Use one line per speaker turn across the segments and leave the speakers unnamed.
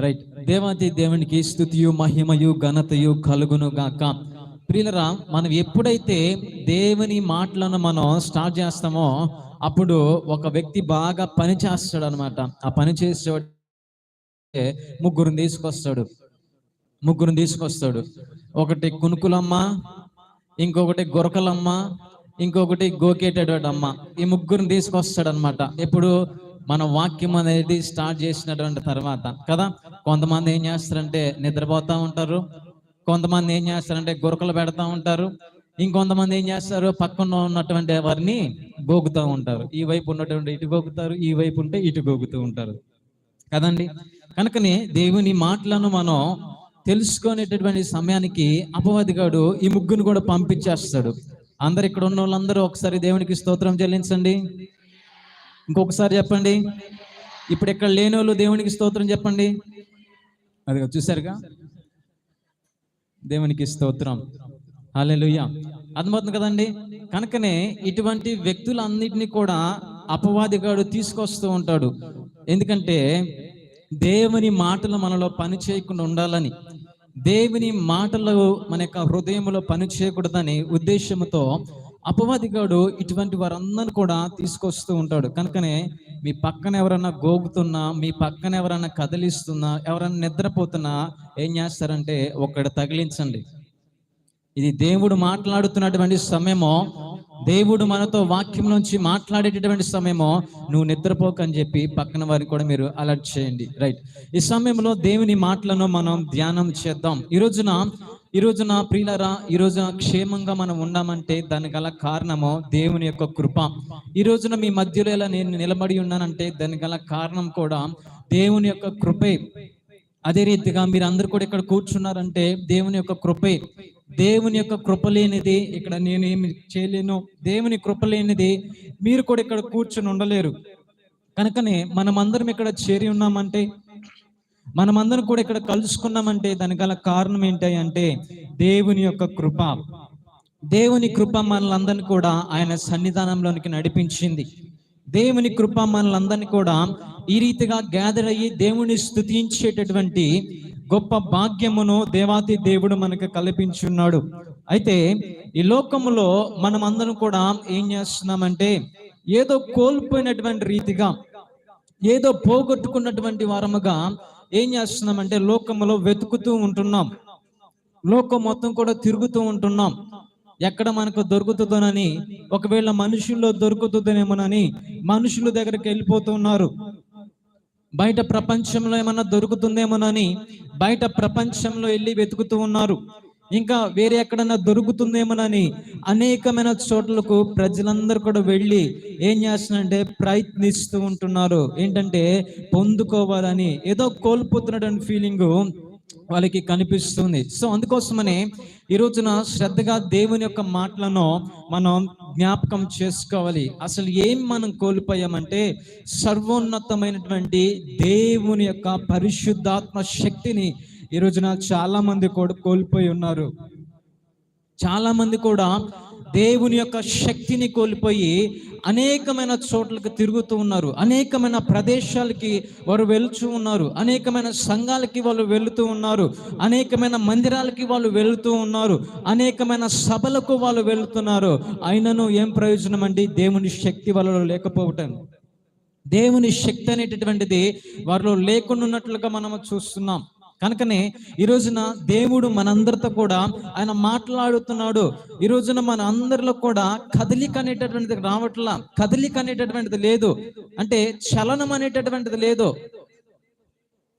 Right దేవాది దేవునికి స్థుతియు మహిమయు ఘనతయు కలుగును గాక ప్రియులరా మనం ఎప్పుడైతే దేవుని మాటలను మనం స్టార్ట్ చేస్తామో అప్పుడు ఒక వ్యక్తి బాగా పని చేస్తాడు అనమాట ఆ పని చేసే ముగ్గురిని తీసుకొస్తాడు. ముగ్గురిని తీసుకొస్తాడు. ఒకటి కునుకులమ్మ ఇంకొకటి గొరకలమ్మ ఇంకొకటి గోకేటడమ్మ ఈ ముగ్గురిని తీసుకొస్తాడు అనమాట ఎప్పుడు? మన వాక్యం అనేది స్టార్ట్ చేసినటువంటి తర్వాత కదా? కొంతమంది ఏం చేస్తారంటే నిద్రపోతా ఉంటారు. కొంతమంది ఏం చేస్తారంటే గురకలు పెడతా ఉంటారు. ఇంకొంతమంది ఏం చేస్తారు? పక్కన ఉన్నటువంటి వారిని గోగుతూ ఉంటారు. ఈ వైపు ఉన్నటువంటి ఇటు గోగుతారు ఈ వైపు ఉంటే ఇటు గోగుతూ ఉంటారు. కదండి? కనుకనే దేవుని మాటలను మనం తెలుసుకునేటటువంటి సమయానికి అపవాదిగాడు ఈ ముగ్గును కూడా పంపించేస్తాడు. అందరు ఇక్కడ ఉన్న వాళ్ళందరూ ఒకసారి దేవునికి స్తోత్రం చెల్లించండి. ఇంకొకసారి చెప్పండి. ఇప్పుడు ఇక్కడ లేని వాళ్ళు దేవునికి స్తోత్రం చెప్పండి. అది చూసారుగా దేవునికి స్తోత్రం. హల్లెలూయా. అర్థమవుతుంది కదండి? కనుకనే ఇటువంటి వ్యక్తులన్నిటినీ కూడా అపవాదిగాడు తీసుకొస్తూ ఉంటాడు. ఎందుకంటే దేవుని మాటలు మనలో పని చేయకుండా ఉండాలని దేవుని మాటలు మన యొక్క హృదయంలో పని చేయకూడదని ఉద్దేశంతో అపవాదిగాడు ఇటువంటి వారందరిని కూడా తీసుకొస్తూ ఉంటాడు. కనుకనే మీ పక్కన ఎవరన్నా గోగుతున్నా మీ పక్కన ఎవరన్నా కదిలిస్తున్నా ఎవరన్నా నిద్రపోతున్నా ఏం చేస్తారంటే ఒక్కడ తగిలించండి. ఇది దేవుడు మాట్లాడుతున్నటువంటి సమయమో దేవుడు మనతో వాక్యం నుంచి మాట్లాడేటటువంటి సమయమో నువ్వు నిద్రపోకని చెప్పి పక్కన వారిని కూడా మీరు అలర్ట్ చేయండి. రైట్. ఈ సమయంలో దేవుని మాటలను మనం ధ్యానం చేద్దాం. ఈ రోజున ఈ రోజున ప్రియులరా ఈ రోజున క్షేమంగా మనం ఉన్నామంటే దానికి గల కారణము దేవుని యొక్క కృప. ఈ రోజున మీ మధ్యలో ఇలా నేను నిలబడి ఉన్నానంటే దానికి గల కారణం కూడా దేవుని యొక్క కృపే. అదే రీతిగా మీరు అందరు కూడా ఇక్కడ కూర్చున్నారంటే దేవుని యొక్క కృపే. దేవుని యొక్క కృప లేనిది ఇక్కడ నేను ఏమి చేయలేను. దేవుని కృప లేనిది మీరు కూడా ఇక్కడ కూర్చుని ఉండలేరు. కనుకనే మనమందరం ఇక్కడ చేరి ఉన్నామంటే మనమందరం కూడా ఇక్కడ కలుసుకున్నామంటే దానికి గల కారణం ఏంటి అంటే దేవుని యొక్క కృప. దేవుని కృప మనలందరినీ కూడా ఆయన సన్నిధానంలోనికి నడిపించింది. దేవుని కృప మనలందరినీ కూడా ఈ రీతిగా గ్యాదర్ అయ్యి దేవుని స్తుతించేటటువంటి గొప్ప భాగ్యమును దేవాతి దేవుడు మనకు కల్పించున్నాడు. అయితే ఈ లోకములో మనం అందరం కూడా ఏం చేస్తున్నామంటే ఏదో కోల్పోయినటువంటి రీతిగా ఏదో పోగొట్టుకున్నటువంటి వారముగా ఏం చేస్తున్నామంటే లోకంలో వెతుకుతూ ఉంటున్నాం. లోకం మొత్తం కూడా తిరుగుతూ ఉంటున్నాం. ఎక్కడ మనకు దొరుకుతుందోనని ఒకవేళ మనుషుల్లో దొరుకుతుందనేమోనని మనుషుల దగ్గరికి వెళ్ళిపోతున్నారు బయట ప్రపంచంలో ఏమన్నా దొరుకుతుందేమోనని బయట ప్రపంచంలో వెళ్ళి వెతుకుతూ ఉన్నారు. ఇంకా వేరే ఎక్కడన్నా దొరుకుతుందేమోనని అనేకమైన చోట్లకు ప్రజలందరూ కూడా వెళ్ళి ఏం చేస్తున్నారంటే ప్రయత్నిస్తూ ఉంటున్నారు. ఏంటంటే పొందుకోవాలని ఏదో కోల్పోతున్నటువంటి ఫీలింగ్ వాళ్ళకి కనిపిస్తుంది. సో అందుకోసమనే ఈ రోజున శ్రద్ధగా దేవుని యొక్క మాటలను మనం జ్ఞాపకం చేసుకోవాలి. అసలు ఏం మనం కోల్పోయామంటే సర్వోన్నతమైనటువంటి దేవుని యొక్క పరిశుద్ధాత్మ శక్తిని ఈ రోజున చాలా మంది కూడా కోల్పోయి ఉన్నారు. చాలా మంది కూడా దేవుని యొక్క శక్తిని కోల్పోయి అనేకమైన చోట్లకు తిరుగుతూ ఉన్నారు. అనేకమైన ప్రదేశాలకి వారు వెళ్తూ ఉన్నారు. అనేకమైన సంఘాలకి వాళ్ళు వెళుతూ ఉన్నారు. అనేకమైన మందిరాలకి వాళ్ళు వెళుతూ ఉన్నారు. అనేకమైన సభలకు వాళ్ళు వెళుతున్నారు. అయినను ఏం ప్రయోజనం అండి? దేవుని శక్తి వాళ్ళలో లేకపోవటం. దేవుని శక్తి అనేటటువంటిది వారిలో లేకుండా ఉన్నట్లుగా మనము చూస్తున్నాం. కనుకనే ఈ రోజున దేవుడు మనందరితో కూడా ఆయన మాట్లాడుతున్నాడు. ఈ రోజున మన అందరిలో కూడా కదలిక అనేటటువంటిది రావట్లా. కదలిక అనేటటువంటిది లేదు. అంటే చలనం అనేటటువంటిది లేదు.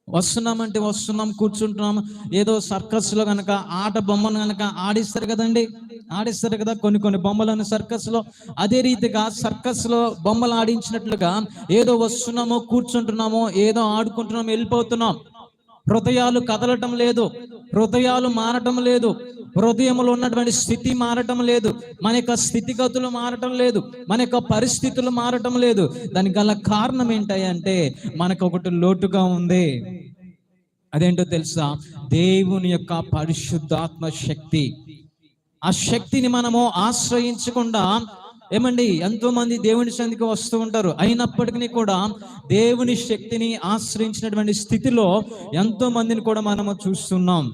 వస్తున్నామంటే వస్తున్నాం కూర్చుంటున్నాం. ఏదో సర్కస్లో కనుక ఆట బొమ్మను కనుక ఆడిస్తారు కదండి. ఆడిస్తారు కదా కొన్ని కొన్ని బొమ్మలను సర్కస్లో అదే రీతిగా సర్కస్లో బొమ్మలు ఆడించినట్లుగా ఏదో వస్తున్నామో కూర్చుంటున్నామో ఏదో ఆడుకుంటున్నాం వెళ్ళిపోతున్నాం. హృదయాలు కదలటం లేదు హృదయాలు మారటం లేదు హృదయంలో ఉన్నటువంటి స్థితి మారటం లేదు మన యొక్క స్థితిగతులు మారటం లేదు మన యొక్క పరిస్థితులు మారటం లేదు. దానికి గల కారణం ఏంటంటే మనకు ఒకటి లోటుగా ఉంది. అదేంటో తెలుసా? దేవుని యొక్క పరిశుద్ధాత్మ శక్తి. ఆ శక్తిని మనము ఆశ్రయించకుండా ఏమండి ఎంతో మంది దేవుని సన్నిధికి వస్తూ ఉంటారు. అయినప్పటికీ కూడా దేవుని శక్తిని ఆశ్రయించినటువంటి స్థితిలో ఎంతో మందిని కూడా మనము చూస్తున్నాం.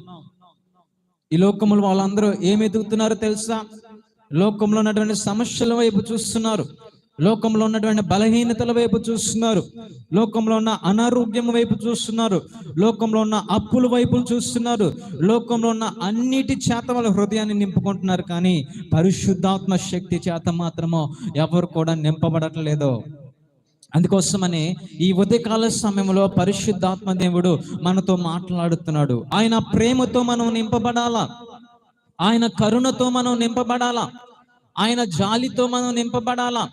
ఈ లోకములు వాళ్ళందరూ ఏమి ఎదుగుతున్నారో తెలుసా? లోకంలో ఉన్నటువంటి సమస్యల వైపు చూస్తున్నారు. లోకంలో ఉన్నటువంటి బలహీనతల వైపు చూస్తున్నారు. లోకంలో ఉన్న అనారోగ్యం వైపు చూస్తున్నారు. లోకంలో ఉన్న అప్పుల వైపు చూస్తున్నారు. లోకంలో ఉన్న అన్నిటి చేత వాళ్ళ హృదయాన్ని నింపుకుంటున్నారు. కానీ పరిశుద్ధాత్మ శక్తి చేత మాత్రమో ఎవరు కూడా నింపబడట్లేదు. అందుకోసమని ఈ ఉదయకాల సమయంలో పరిశుద్ధాత్మ దేవుడు మనతో మాట్లాడుతున్నాడు. ఆయన ప్రేమతో మనం నింపబడాలా? ఆయన కరుణతో మనం నింపబడాలా? ఆయన జాలితో మనం నింపబడాలా?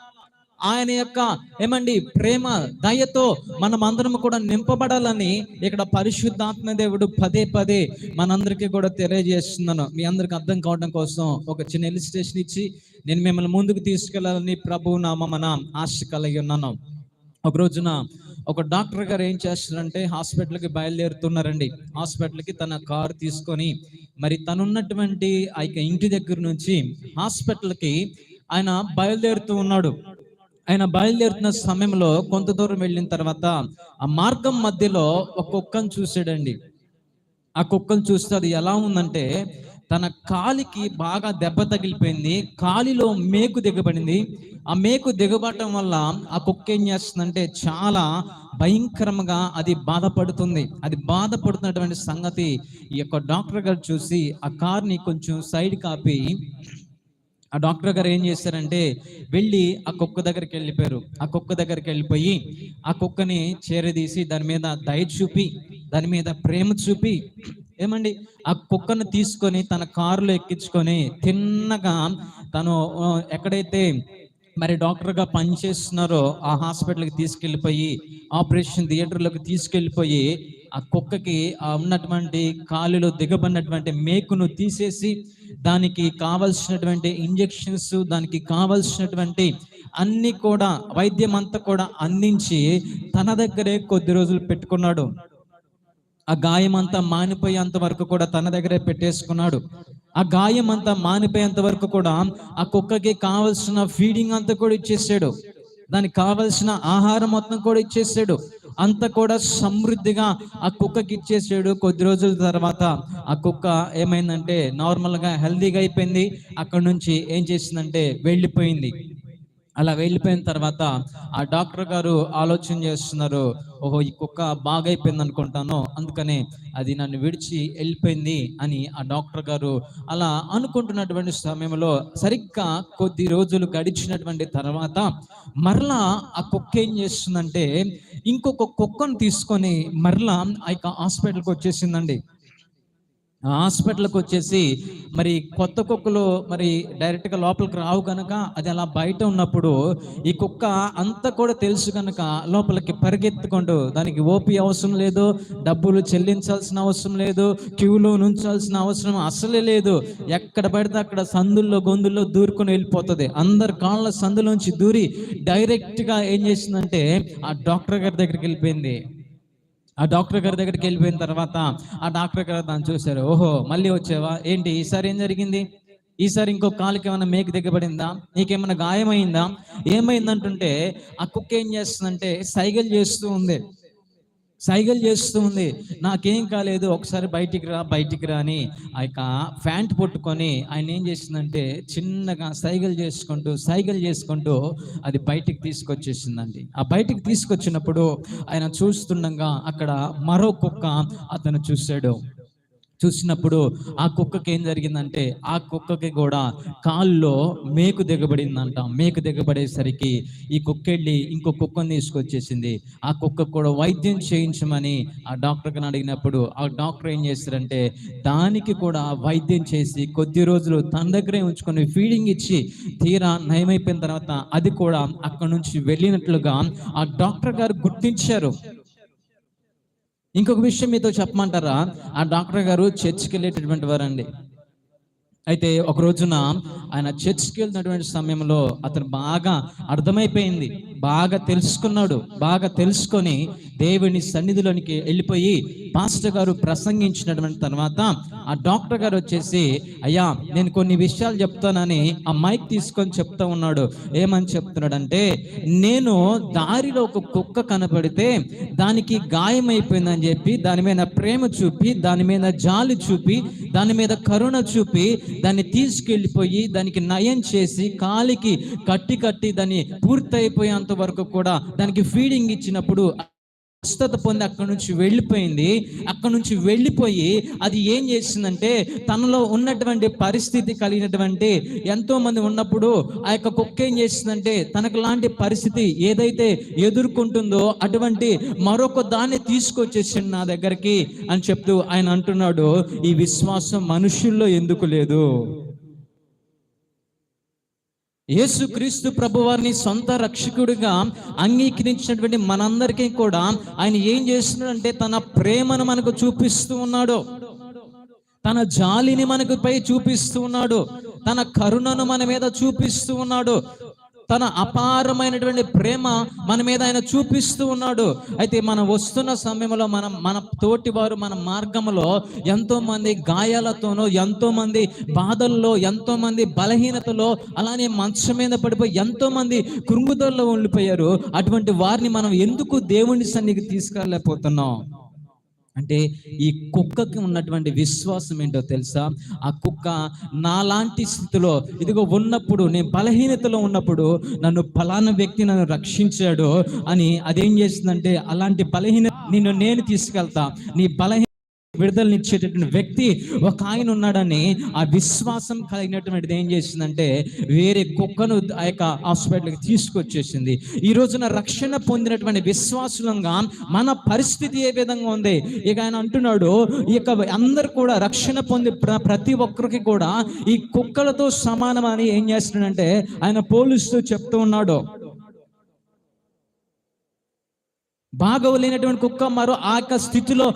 ఆయన యొక్క ఏమండి ప్రేమ దయతో మనం అందరం కూడా నింపబడాలని ఇక్కడ పరిశుద్ధాత్మ దేవుడు పదే పదే మనందరికీ కూడా తెలియజేస్తున్నాను. మీ అందరికి అర్థం కావడం కోసం ఒక చిన్న ఇలిస్ట్రేషన్ ఇచ్చి నేను మిమ్మల్ని ముందుకు తీసుకెళ్ళాలని ప్రభు నామన ఆశ కలిగి ఉన్నాను. ఒక రోజున ఒక డాక్టర్ గారు ఏం చేస్తారంటే హాస్పిటల్కి బయలుదేరుతున్నారండి. హాస్పిటల్కి తన కారు తీసుకొని మరి తనున్నటువంటి ఆ యొక్క ఇంటి దగ్గర నుంచి హాస్పిటల్కి ఆయన బయలుదేరుతూ ఉన్నాడు. ఆయన బయలుదేరుతున్న సమయంలో కొంత దూరం వెళ్ళిన తర్వాత ఆ మార్గం మధ్యలో ఒక కుక్కను చూసాడండి ఆ కుక్కను చూస్తే అది ఎలా ఉందంటే తన కాలికి బాగా దెబ్బ తగిలిపోయింది. కాలిలో మేకు దిగబడింది. ఆ మేకు దిగబడటం వల్ల ఆ కుక్క ఏం చేస్తుందంటే చాలా భయంకరంగా అది బాధపడుతుంది. అది బాధపడుతున్నటువంటి సంగతి ఈ యొక్క డాక్టర్ గారు చూసి ఆ కార్ని కొంచెం సైడ్ కాపి ఆ డాక్టర్ గారు ఏం చేశారంటే వెళ్ళి ఆ కుక్క దగ్గరికి వెళ్ళిపోయారు. ఆ కుక్క దగ్గరికి వెళ్ళిపోయి ఆ కుక్కని చేరదీసి దాని మీద దయ చూపి దాని మీద ప్రేమ చూపి ఏమండి? ఆ కుక్కను తీసుకొని తన కారులో ఎక్కించుకొని తిన్నగా తను ఎక్కడైతే మరి డాక్టర్గా పనిచేస్తున్నారో ఆ హాస్పిటల్కి తీసుకెళ్ళిపోయి ఆపరేషన్ థియేటర్లోకి తీసుకెళ్ళిపోయి ఆ కుక్కకి ఉన్నటువంటి కాలులో దిగబడినటువంటి మేకును తీసేసి దానికి కావలసినటువంటి ఇంజెక్షన్స్ దానికి కావలసినటువంటి అన్ని కూడా వైద్యం అంతా కూడా అందించి తన దగ్గరే కొద్ది రోజులు పెట్టుకున్నాడు. ఆ గాయం అంతా మానిపోయేంత వరకు కూడా తన దగ్గరే పెట్టేసుకున్నాడు. ఆ గాయం అంతా మానిపోయేంత వరకు కూడా ఆ కుక్కకి కావలసిన ఫీడింగ్ అంతా కూడా ఇచ్చేసాడు. దానికి కావలసిన ఆహారం మొత్తం కూడా ఇచ్చేసాడు. అంత కూడా సమృద్ధిగా ఆ కుక్కకి ఇచ్చేసాడు కొద్ది రోజుల తర్వాత. ఆ కుక్క ఏమైందంటే నార్మల్గా హెల్దీగా అయిపోయింది. అక్కడ నుంచి ఏం చేసిందంటే వెళ్ళిపోయింది. అలా వెళ్ళిపోయిన తర్వాత ఆ డాక్టర్ గారు ఆలోచన చేస్తున్నారు ఓహో ఈ కుక్క బాగా అయిపోయింది అనుకుంటాను. అందుకనే అది నన్ను విడిచి వెళ్ళిపోయింది అని ఆ డాక్టర్ గారు అలా అనుకుంటున్నటువంటి సమయంలో సరిగ్గా కొద్ది రోజులు గడిచినటువంటి తర్వాత మరలా ఆ కుక్క ఏం చేస్తుందంటే ఇంకొక కుక్కను తీసుకొని మరలా ఆ యొక్క హాస్పిటల్కి వచ్చేసిందండి. హాస్పిటల్కి వచ్చేసి మరి కొత్త కుక్కలు మరి డైరెక్ట్గా లోపలికి రావు కనుక అది అలా బయట ఉన్నప్పుడు ఈ కుక్క అంతా కూడా తెలుసు కనుక లోపలికి పరిగెత్తుకుంటూ దానికి ఓపీ అవసరం లేదు డబ్బులు చెల్లించాల్సిన అవసరం లేదు క్యూలో నుంచాల్సిన అవసరం అసలే లేదు. ఎక్కడ పడితే అక్కడ సందుల్లో గొంతుల్లో దూరుకొని వెళ్ళిపోతుంది. అందరి కాళ్ళ సందులోంచి దూరి డైరెక్ట్గా ఏం చేసిందంటే ఆ డాక్టర్ గారి దగ్గరికి వెళ్ళిపోయింది. ఆ డాక్టర్ గారి దగ్గరికి వెళ్ళిపోయిన తర్వాత ఆ డాక్టర్ గారు దాన్ని చూశారు. ఓహో మళ్ళీ వచ్చావా? ఏంటి? ఈసారి ఏం జరిగింది? ఈసారి ఇంకో కాలుకి ఏమైనా మేక దిగబడిందా? నీకేమైనా గాయమైందా? ఏమైందంటుంటే ఆ కుక్క ఏం చేస్తుందంటే సైగలు చేస్తూ ఉంది. సైగలు చేస్తూ ఉంది నాకేం కాలేదు ఒకసారి బయటికి రా బయటికి రా అని ఆ యొక్క ప్యాంట్ పట్టుకొని ఆయన ఏం చేసిందంటే చిన్నగా సైగలు చేసుకుంటూ సైగలు చేసుకుంటూ అది బయటికి తీసుకొచ్చేసిందండి. ఆ బయటికి తీసుకొచ్చినప్పుడు ఆయన చూస్తుండగా అక్కడ మరో కుక్క అతను చూశాడు. చూసినప్పుడు ఆ కుక్కకి ఏం జరిగిందంటే ఆ కుక్కకి కూడా కాల్లో మేకు దిగబడిందంట. మేకు దిగబడేసరికి ఈ కుక్క వెళ్ళి ఇంకో కుక్కను తీసుకొచ్చేసింది. ఆ కుక్క కూడా వైద్యం చేయించమని ఆ డాక్టర్కి అడిగినప్పుడు ఆ డాక్టర్ ఏం చేస్తారంటే దానికి కూడా వైద్యం చేసి కొద్ది రోజులు తన దగ్గరే ఉంచుకొని ఫీడింగ్ ఇచ్చి తీరా నయమైపోయిన తర్వాత అది కూడా అక్కడ నుంచి వెళ్ళినట్లుగా ఆ డాక్టర్ గారు గుర్తించారు. ఇంకొక విషయం మీతో చెప్పమంటారా? ఆ డాక్టర్ గారు చర్చ్కి వెళ్ళేటటువంటి వారండి. అయితే ఒక రోజున ఆయన చర్చ్కి వెళ్ళినటువంటి సమయంలో అతను బాగా అర్థమైపోయింది. బాగా తెలుసుకున్నాడు. బాగా తెలుసుకొని దేవుని సన్నిధిలోనికి వెళ్ళిపోయి పాస్టర్ గారు ప్రసంగించినటువంటి తర్వాత ఆ డాక్టర్ గారు వచ్చేసి అయ్యా నేను కొన్ని విషయాలు చెప్తానని ఆ మైక్ తీసుకొని చెప్తా ఉన్నాడు. ఏమని చెప్తున్నాడంటే నేను దారిలో ఒక కుక్క కనపడితే దానికి గాయమైపోయిందని చెప్పి దాని మీద ప్రేమ చూపి దాని మీద జాలి చూపి దాని మీద కరుణ చూపి దాన్ని తీసుకెళ్ళిపోయి దానికి నయం చేసి కాలికి కట్టి కట్టి దాన్ని పూర్తయిపోయేంత వరకు కూడా దానికి ఫీడింగ్ ఇచ్చినప్పుడు స్వస్థత పొంది అక్కడి నుంచి వెళ్ళిపోయింది. అక్కడి నుంచి వెళ్ళిపోయి అది ఏం చేసిందంటే తనలో ఉన్నటువంటి పరిస్థితి కలిగినటువంటి ఎంతో మంది ఉన్నప్పుడు ఆ యొక్క కుక్క ఏం చేసిందంటే తనకు లాంటి పరిస్థితి ఏదైతే ఎదుర్కొంటుందో అటువంటి మరొక దాన్ని తీసుకొచ్చేసింది నా దగ్గరికి అని చెప్తూ ఆయన అంటున్నాడు ఈ విశ్వాసం మనుషుల్లో ఎందుకు లేదు? యేసుక్రీస్తు ప్రభు వారిని సొంత రక్షకుడిగా అంగీకరించినటువంటి మనందరికీ కూడా ఆయన ఏం చేస్తున్నాడంటే తన ప్రేమను మనకు చూపిస్తూ ఉన్నాడు. తన జాలిని మనకు పై చూపిస్తూ ఉన్నాడు. తన కరుణను మన మీద చూపిస్తూ ఉన్నాడు. తన అపారమైనటువంటి ప్రేమ మన మీద ఆయన చూపిస్తూ ఉన్నాడు. అయితే మనం వస్తున్న సమయంలో మనం మన తోటి వారు మన మార్గంలో ఎంతో మంది గాయాలతోనో ఎంతో మంది బాధల్లో ఎంతో మంది బలహీనతలో అలానే మంచం మీద పడిపోయి ఎంతో మంది కృంగుదల్లో ఉండిపోయారు. అటువంటి వారిని మనం ఎందుకు దేవుని సన్నిధికి తీసుకెళ్ళలేకపోతున్నాం? అంటే ఈ కుక్కకి ఉన్నటువంటి విశ్వాసం ఏంటో తెలుసా? ఆ కుక్క నాలాంటి స్థితిలో ఇదిగో ఉన్నప్పుడు నేను బలహీనతలో ఉన్నప్పుడు నన్ను ఫలానా వ్యక్తి నన్ను రక్షించాడు అని అదేం చేస్తుందంటే అలాంటి బలహీన నిన్ను నేను తీసుకెళ్తా. నీ బలహీన విడుదలనిచ్చేటటువంటి వ్యక్తి ఒక ఆయన ఉన్నాడని ఆ విశ్వాసం కలిగినటువంటిది ఏం చేసిందంటే వేరే కుక్కను ఆ యొక్క హాస్పిటల్కి తీసుకొచ్చేసింది. ఈ రోజున రక్షణ పొందినటువంటి విశ్వాసులంగా మన పరిస్థితి ఏ విధంగా ఉంది? ఇక ఆయన అంటున్నాడు ఇక అందరు కూడా రక్షణ పొంది ప్రతి ఒక్కరికి కూడా ఈ కుక్కలతో సమానం అని ఏం చేస్తున్నాడంటే ఆయన పోలీసుతో చెప్తూ ఉన్నాడు. బాగోలేనటువంటి కుక్క మరో ఆ యొక్క స్థితిలో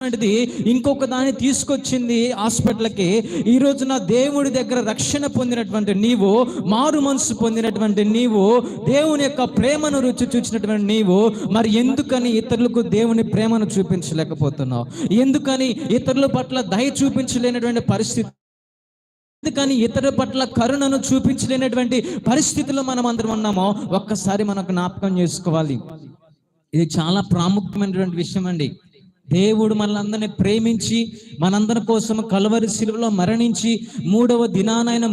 అనుభవించినటువంటిది ఇంకొక దాన్ని తీసుకొచ్చింది హాస్పిటల్కి. ఈ రోజున దేవుడి దగ్గర రక్షణ పొందినటువంటి నీవు మారు మనసు పొందినటువంటి నీవు దేవుని యొక్క ప్రేమను రుచి చూసినటువంటి నీవు మరి ఎందుకని ఇతరులకు దేవుని ప్రేమను చూపించలేకపోతున్నావు? ఎందుకని ఇతరుల పట్ల దయ చూపించలేనటువంటి పరిస్థితి? ఎందుకని ఇతరుల పట్ల కరుణను చూపించలేనటువంటి పరిస్థితిలో మనం అందరం ఉన్నామో? ఒక్కసారి మనకు జ్ఞాపకం చేసుకోవాలి. ఇది చాలా ప్రాముఖ్యమైనటువంటి విషయం అండి దేవుడు మనలందరినీ ప్రేమించి మనందరి కోసం కలవరి శిలువలో మరణించి మూడవ దినాన ఆయన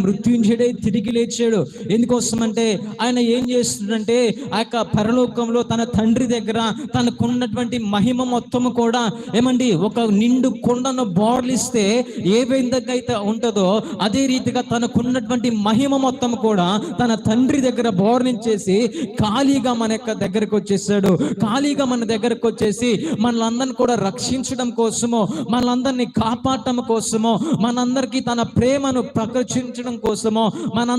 తిరిగి లేచాడు. ఎందుకోసమంటే ఆయన ఏం చేస్తున్నాడంటే ఆ యొక్క పరలోకంలో తన తండ్రి దగ్గర తనకున్నటువంటి మహిమ మొత్తము కూడా ఏమండి ఒక నిండు కొండను బోర్లిస్తే ఏ విధంగా అయితే ఉంటుందో అదే రీతిగా తనకున్నటువంటి మహిమ మొత్తం కూడా తన తండ్రి దగ్గర బోర్నించేసి ఖాళీగా మన యొక్క దగ్గరకు వచ్చేసాడు. ఖాళీగా మన దగ్గరకు వచ్చేసి మనలందరిని కూడా రక్షించడం కోసమో మనందరినీ కాపాడటం కోసమో మనందరికీ తన ప్రేమను ప్రకటించడం కోసమో మన